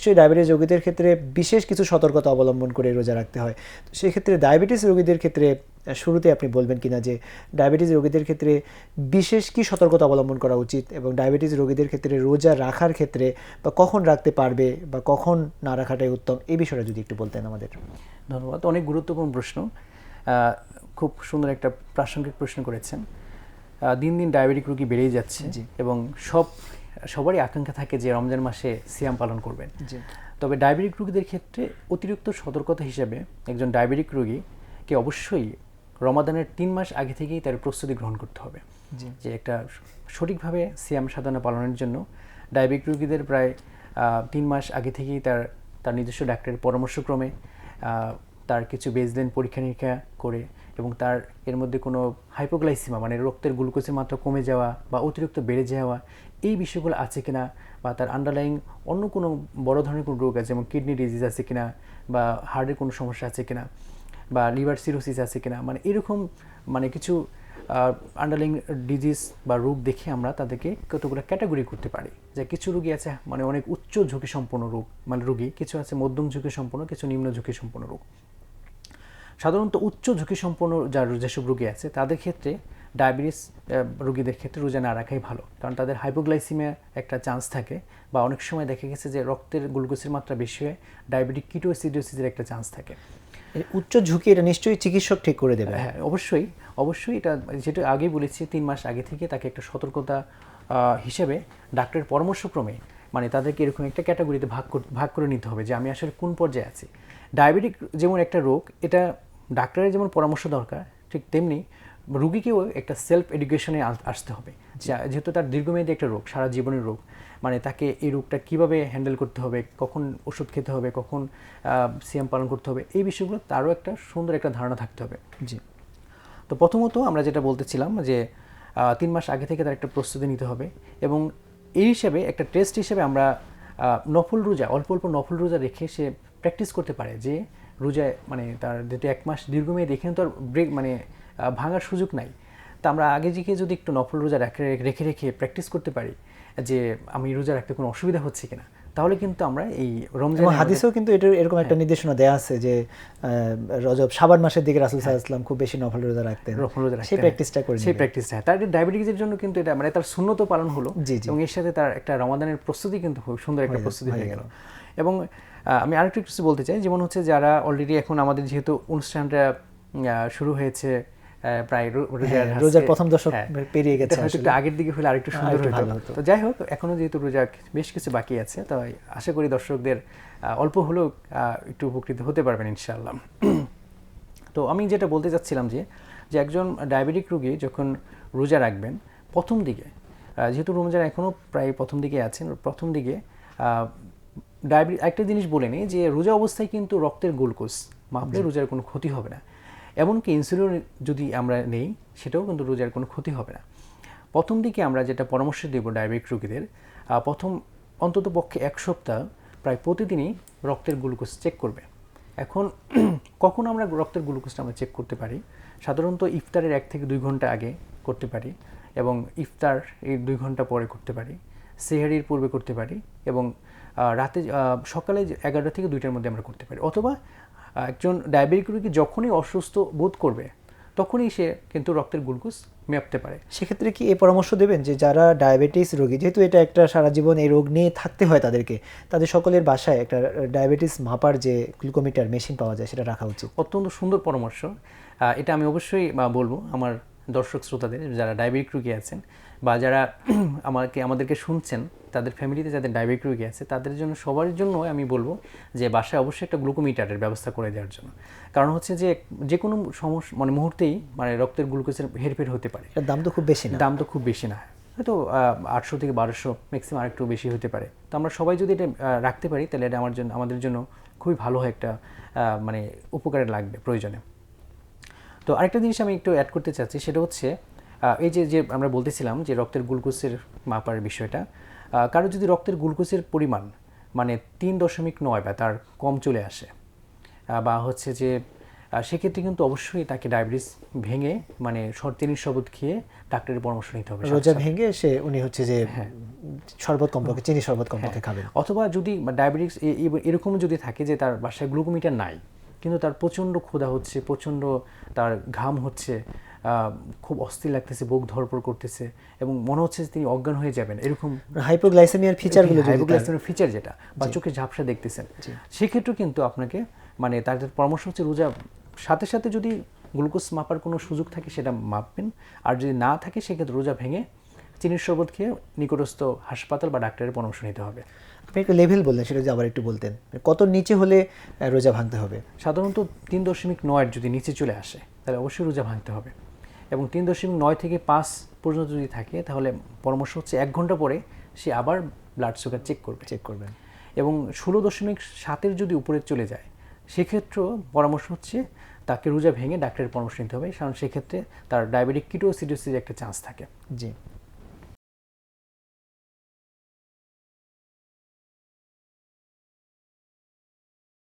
নিশ্চয়ই ডায়াবেটিস রোগীদের ক্ষেত্রে বিশেষ কিছু সতর্কতা অবলম্বন করে রোজা রাখতে হয়। তো সেক্ষেত্রে ডায়াবেটিস রোগীদের ক্ষেত্রে শুরুতে আপনি বলবেন কিনা যে ডায়াবেটিস রোগীদের ক্ষেত্রে বিশেষ কি সতর্কতা অবলম্বন করা উচিত এবং ডায়াবেটিস রোগীদের ক্ষেত্রে রোজা রাখার ক্ষেত্রে বা কখন রাখতে পারবে বা কখন না রাখাটাই উত্তম? এই বিষয়টা যদি একটু বলতেন আমাদের। ধন্যবাদ। অনেক গুরুত্বপূর্ণ প্রশ্ন। খুব সুন্দর একটা প্রাসঙ্গিক প্রশ্ন করেছেন। দিন দিন ডায়াবেটিক রোগী বেড়েই যাচ্ছে এবং সব সবারই আকাঙ্ক্ষা থাকে যে রমজান মাসে সিয়াম পালন করবেন। তবে ডায়াবেটিক রোগীদের ক্ষেত্রে অতিরিক্ত সতর্কতা হিসেবে একজন ডায়াবেটিক রোগীকে অবশ্যই রমাদানের তিন মাস আগে থেকেই তার প্রস্তুতি গ্রহণ করতে হবে। যে একটা সঠিকভাবে সিয়াম সাধনা পালনের জন্য ডায়াবেটিক রোগীদের প্রায় তিন মাস আগে থেকেই তার তার নিজস্ব ডাক্তারের পরামর্শক্রমে তার কিছু বেসলাইন পরীক্ষা নিরীক্ষা করে এবং তার, এর মধ্যে কোনো হাইপোগ্লাইসিমা মানে রক্তের গ্লুকোজের মাত্রা কমে যাওয়া বা অতিরিক্ত বেড়ে যাওয়া, এই বিষয়গুলো আছে কিনা বা তার আন্ডারলাইং অন্য কোনো বড় ধরনের কোনো রোগ আছে, যেমন কিডনি ডিজিজ আছে কিনা বা হার্টের কোনো সমস্যা আছে কিনা বা লিভার সিরোসিস আছে কিনা মানে এরকম মানে কিছু আন্ডারলাইং ডিজিজ বা রোগ দেখে আমরা তাদেরকে কতগুলো ক্যাটাগরি করতে পারি। যে কিছু রোগী আছে মানে অনেক উচ্চ ঝুঁকি সম্পন্ন রোগ মানে রোগী, কিছু আছে মধ্যম ঝুঁকি সম্পন্ন কিছু নিম্ন ঝুঁকি সম্পন্ন রোগ। সাধারণত উচ্চ ঝুঁকি সম্পন্ন যার যেসব রোগী আছে তাদের ক্ষেত্রে ডায়াবেটিস রোগীদের ক্ষেত্রে রোজা না রাখাই ভালো। কারণ তাদের হাইপোগ্লাইসিমিয়া একটা চান্স থাকে বা অনেক সময় দেখা গেছে যে রক্তের গ্লুকোজের মাত্রা বেশি হয়ে ডায়াবেটিক কিটোসিডিওসিসের একটা চান্স থাকে। উচ্চ ঝুঁকি এটা নিশ্চয়ই চিকিৎসক ঠিক করে দেবে। হ্যাঁ অবশ্যই অবশ্যই এটা যেটা আগে বলেছি তিন মাস আগে থেকে তাকে একটা সতর্কতা হিসেবে ডাক্তারের পরামর্শক্রমে মানে তাদেরকে এরকম একটা ক্যাটাগরিতে ভাগ কর- ভাগ করে নিতে হবে যে আমি আসলে কোন পর্যায়ে আছি। ডায়াবেটিক যেমন একটা রোগ এটা ডাক্তারের যেমন পরামর্শ দরকার ঠিক তেমনি রুগীকেও একটা সেলফ এডুকেশনে আসতে হবে। যা- যেহেতু তার দীর্ঘমেয়াদী একটা রোগ সারা জীবনের রোগ মানে তাকে এই রোগটা কীভাবে হ্যান্ডেল করতে হবে কখন ওষুধ খেতে হবে কখন সিএম পালন করতে হবে এই বিষয়গুলো তারও একটা সুন্দর একটা ধারণা থাকতে হবে। জি। তো প্রথমত আমরা যেটা বলতেছিলাম যে তিন মাস আগে থেকে তার একটা প্রস্তুতি নিতে হবে এবং এই হিসাবে একটা টেস্ট হিসেবে আমরা নফল রোজা অল্প অল্প নফল রোজা রেখে সে প্র্যাকটিস করতে পারে যে রোজায় মানে তার যেহেতু এক মাস দীর্ঘমেয়াদী এখানে তো আর ব্রেক মানে ভাঙার সুযোগ নাই তা আমরা আগে থেকে যদি একটু নফল রোজা রেখে রেখে রেখে প্র্যাকটিস করতে পারি যে আমি রোজা রাখতে কোনো অসুবিধা হচ্ছে কিনা তাহলে কিন্তু আমরা এই রমজান হাদিসেও কিন্তু এটা এরকম একটা হ্যাঁ। নির্দেশনা দেওয়া আছে যে রজব সাবান মাসের দিকে রাসুল সাল্লাম খুব বেশি নফল রোজা রাখতেন রফল রোজা সেই হয়। প্র্যাকটিসটা করে সেই। প্র্যাকটিসটা তার ডায়াবেটিসের জন্য কিন্তু এটা মানে তার শূন্যত পালন হলো জি, জি। এবং এর সাথে তার একটা রমাদানের প্রস্তুতি কিন্তু খুব সুন্দর একটা প্রস্তুতি হয়ে হয়ে গেল। এবং আমি আরেকটু কিছু বলতে চাই। যেমন হচ্ছে যারা অলরেডি এখন আমাদের যেহেতু অনুষ্ঠানটা শুরু হয়েছে প্রায় রোজার হ্যাঁ, রোজার প্রথম দশক হ্যাঁ, পেরিয়ে গেছে হয়তো একটু আগের দিকে হলে আরেকটু সুন্দর হতো। তো যাই হোক এখনও যেহেতু রোজা বেশ কিছু বাকি আছে তো আশা করি দর্শকদের অল্প হলেও একটু উপকৃত হতে পারবেন ইনশাআল্লাহ। তো আমি যেটা বলতে চাচ্ছিলাম যে যে একজন ডায়াবেটিক রোগী যখন রোজা রাখবেন প্রথম দিকে যেহেতু রোজা এখনও প্রায় প্রথম দিকে আছেন প্রথম দিকে ডায়াবেটিস একটা জিনিস বলে নিই যে রোজা অবস্থায় কিন্তু রক্তের গ্লুকোজ মাপলে রোজার কোনো ক্ষতি হবে না। এমনকি ইনসুলিন যদি আমরা নেই সেটাও কিন্তু রোজার কোনো ক্ষতি হবে না। প্রথম দিকে আমরা যেটা পরামর্শ দেব ডায়াবেটিক রোগীদের প্রথম অন্তত পক্ষে এক সপ্তাহ প্রায় প্রতিদিনই রক্তের গ্লুকোজ চেক করবে। এখন কখন আমরা রক্তের গ্লুকোজটা আমরা চেক করতে পারি? সাধারণত ইফতারের এক থেকে দুই ঘণ্টা আগে করতে পারি এবং ইফতার এই দুই ঘণ্টা পরে করতে পারি। সেহারির পূর্বে করতে পারি এবং রাতে সকালে এগারোটা থেকে দুইটার মধ্যে আমরা করতে পারি। অথবা একজন ডায়াবেটিক রোগী যখনই অসুস্থ বোধ করবে তখনই সে কিন্তু রক্তের গ্লুকোজ মেপতে পারে। সেক্ষেত্রে কি এই পরামর্শ দেবেন যে যারা ডায়াবেটিস রোগী যেহেতু এটা একটা সারা জীবন এই রোগ নিয়ে থাকতে হয় তাদেরকে তাদের সকলের বাসায় একটা ডায়াবেটিস মাপার যে গ্লুকোমিটার মেশিন পাওয়া যায় সেটা রাখা উচিত। অত্যন্ত সুন্দর পরামর্শ। এটা আমি অবশ্যই বলব। আমার দর্শক শ্রোতাদের যারা ডায়াবেটিক রোগী আছেন বা যারা আমাকে আমাদেরকে শুনছেন তাদের ফ্যামিলিতে যাদের ডায়াবেটিক রোগী আছে তাদের জন্য সবার জন্য আমি বলব যে বাসায় অবশ্যই একটা গ্লুকোমিটারের ব্যবস্থা করে দেওয়ার জন্য। কারণ হচ্ছে যে যে কোনো সমস্যা মানে মুহূর্তেই মানে রক্তের গ্লুকোজের হেরফের হতে পারে। এটার দাম তো খুব বেশি না। দাম তো খুব বেশি না। হয়তো আটশো থেকে বারোশো ম্যাক্সিমাম আরেকটু বেশি হতে পারে। তো আমরা সবাই যদি এটা রাখতে পারি তাহলে এটা আমার জন্য আমাদের জন্য খুবই ভালো হয় একটা মানে উপকারে লাগবে প্রয়োজনে। তো আরেকটা জিনিস আমি একটু অ্যাড করতে চাচ্ছি সেটা হচ্ছে এই যে যে আমরা বলতেছিলাম যে রক্তের গ্লুকোজের মাপার বিষয়টা কারও যদি রক্তের গ্লুকোজের পরিমাণ মানে তিন দশমিক নয় বা তার কম চলে আসে বা হচ্ছে যে সেক্ষেত্রে কিন্তু অবশ্যই তাকে ডায়াবেটিস ভেঙে মানে চিনির শরবত খেয়ে ডাক্তারের পরামর্শ নিতে হবে রোজা ভেঙে সে উনি হচ্ছে যে হ্যাঁ। শরবত কমপক্ষে চিনি শরবত কমপক্ষে খাবেন। অথবা যদি ডায়াবেটিস এরকম যদি থাকে যে তার বাসায় গ্লুকোমিটার নাই কিন্তু তার প্রচণ্ড ক্ষুধা হচ্ছে প্রচণ্ড তার ঘাম হচ্ছে খুব অস্থির লাগতেছে বুক ধরপড় করতেছে এবং মনে হচ্ছে তিনি অজ্ঞান হয়ে যাবেন। এরকম হাইপোগ্লাইসেমিয়ার ফিচারগুলো হাইপোগ্লাইসেমিয়ার ফিচার যেটা বা চোখে ঝাপসা দেখতেছেন সেক্ষেত্রে কিন্তু আপনাকে মানে তাদের পরামর্শ হচ্ছে রোজা সাথে সাথে যদি গ্লুকোজ মাপার কোনো সুযোগ থাকে সেটা মাপবেন আর যদি না থাকে সেক্ষেত্রে রোজা ভেঙে চিনির শরবত খেয়ে নিকটস্থ হাসপাতাল বা ডাক্তারের পরামর্শ নিতে হবে। আপনি একটা লেভেল বললেন সেটা যদি আবার একটু বলতেন। কত নিচে হলে রোজা ভাঙতে হবে? সাধারণত তিন দশমিক নয়ের যদি নিচে চলে আসে তাহলে অবশ্যই রোজা ভাঙতে হবে। এবং তিন দশমিক নয় থেকে পাঁচ পর্যন্ত যদি থাকে তাহলে পরামর্শ হচ্ছে এক ঘণ্টা পরে সে আবার ব্লাড সুগার চেক করবে। চেক করবেন। এবং ষোলো দশমিক সাতের যদি উপরে চলে যায় সেক্ষেত্রেও পরামর্শ হচ্ছে তাকে রোজা ভেঙে ডাক্তারের পরামর্শ নিতে হবে। কারণ সেক্ষেত্রে তার ডায়াবেটিক কিটোসিডোসিস একটা চান্স থাকে। জি।